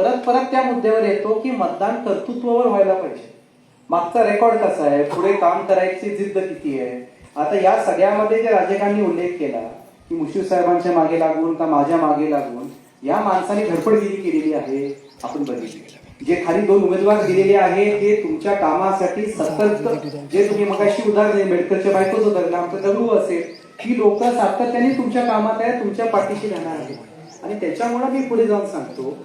परत परत त्या मुद्द्यावर येतो की मतदान कर्तृत्वावर व्हायला पाहिजे. मागचा रेकॉर्ड कसा आहे? पुढे काम करायची जिद्द किती आहे? आता या सगळ्यामध्ये जे राजकांनी उल्लेख केला की मुश्रीफ साहेबांच्या मागे लागून का माझ्या मागे लागून या माणसाने धडपडगिरी केलेली आहे आपण बघितली. जे खाली दोन उमेदवार दिलेले आहे ते तुमच्या कामासाठी सतत जे तुम्ही मगाशी उदाहरण मेडकरच्या बायकोच उदाहरण आमचं दगडू असेल ही लोक सातत्याने तुमच्या कामात आहे तुमच्या पाठीशी राहणार आहे आणि त्याच्यामुळे मी पुढे जाऊन सांगतो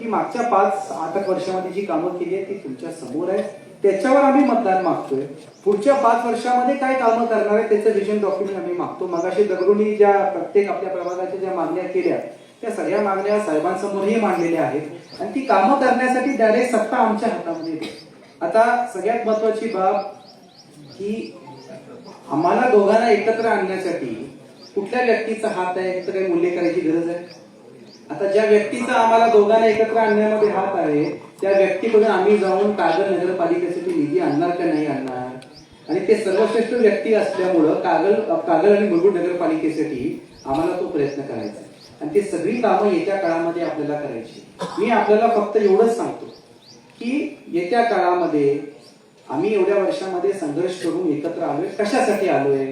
की मागच्या पाच आठ एक वर्षामध्ये जी कामं केली आहेत ती तुमच्यासमोर आहे त्याच्यावर आम्ही मतदान मागतोय. पुढच्या पाच वर्षामध्ये काय कामं करणार आहे त्याचं विजन डॉक्युमेंट आम्ही मागतो. मगाशी दगडूंनी ज्या प्रत्येक आपल्या प्रभागाच्या ज्या मागण्या केल्या त्या सगळ्या मागण्या साहेबांसमोरही मांडलेल्या आहेत. आणि ती कामं करण्यासाठी डायरेक्ट सत्ता आमच्या हातामध्ये येते आता सगळ्यात महत्वाची बाब की आम्हाला दोघांना एकत्र आणण्यासाठी कुठल्या व्यक्तीचा हात आहे तर काही मूल्य करायची गरज आहे? आता ज्या व्यक्तीचा आम्हाला दोघांना एकत्र आणण्यामध्ये हात आहे त्या व्यक्तीकडून आम्ही जाऊन कागल नगरपालिकेसाठी निधी आणणार का नाही आणणार? आणि ते सर्वश्रेष्ठ व्यक्ती असल्यामुळं कागल कागल आणि मुलगुड नगरपालिकेसाठी आम्हाला तो प्रयत्न करायचा आणि ती सगळी कामं येत्या काळामध्ये आपल्याला करायची मी आपल्याला फक्त एवढंच सांगतो की येत्या काळामध्ये आम्ही एवढ्या वर्षामध्ये संघर्ष करून एकत्र आलोय. कशासाठी आलोय?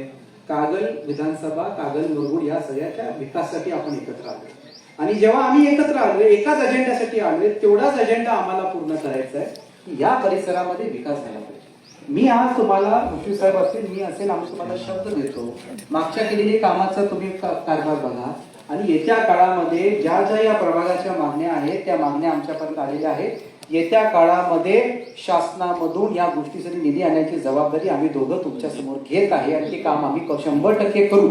कागल विधानसभा कागल मुरगुड या सगळ्याच्या विकासासाठी आपण एकत्र आलोय. आणि जेव्हा आम्ही एकत्र आलो एकाच अजेंड्यासाठी आलोय तेवढाच अजेंडा आम्हाला पूर्ण करायचा आहे या परिसरामध्ये विकास झाला पाहिजे. मी आज तुम्हाला मुश्रीफ साहेब असेल मी असेल आम्ही तुम्हाला शब्द देतो. मागच्या केलेली कामाचा तुम्ही कारभार बघा. आणि येत्या काळामध्ये ज्या ज्या या प्रभागाच्या मागण्या आहेत त्या मागण्या आमच्यापर्यंत आलेल्या आहेत. येत्या काळामध्ये शासनामधून या गोष्टीसाठी निधी आणण्याची जबाबदारी आम्ही दोघं तुमच्यासमोर घेत आहे आणि ते काम आम्ही शंभर टक्के करू.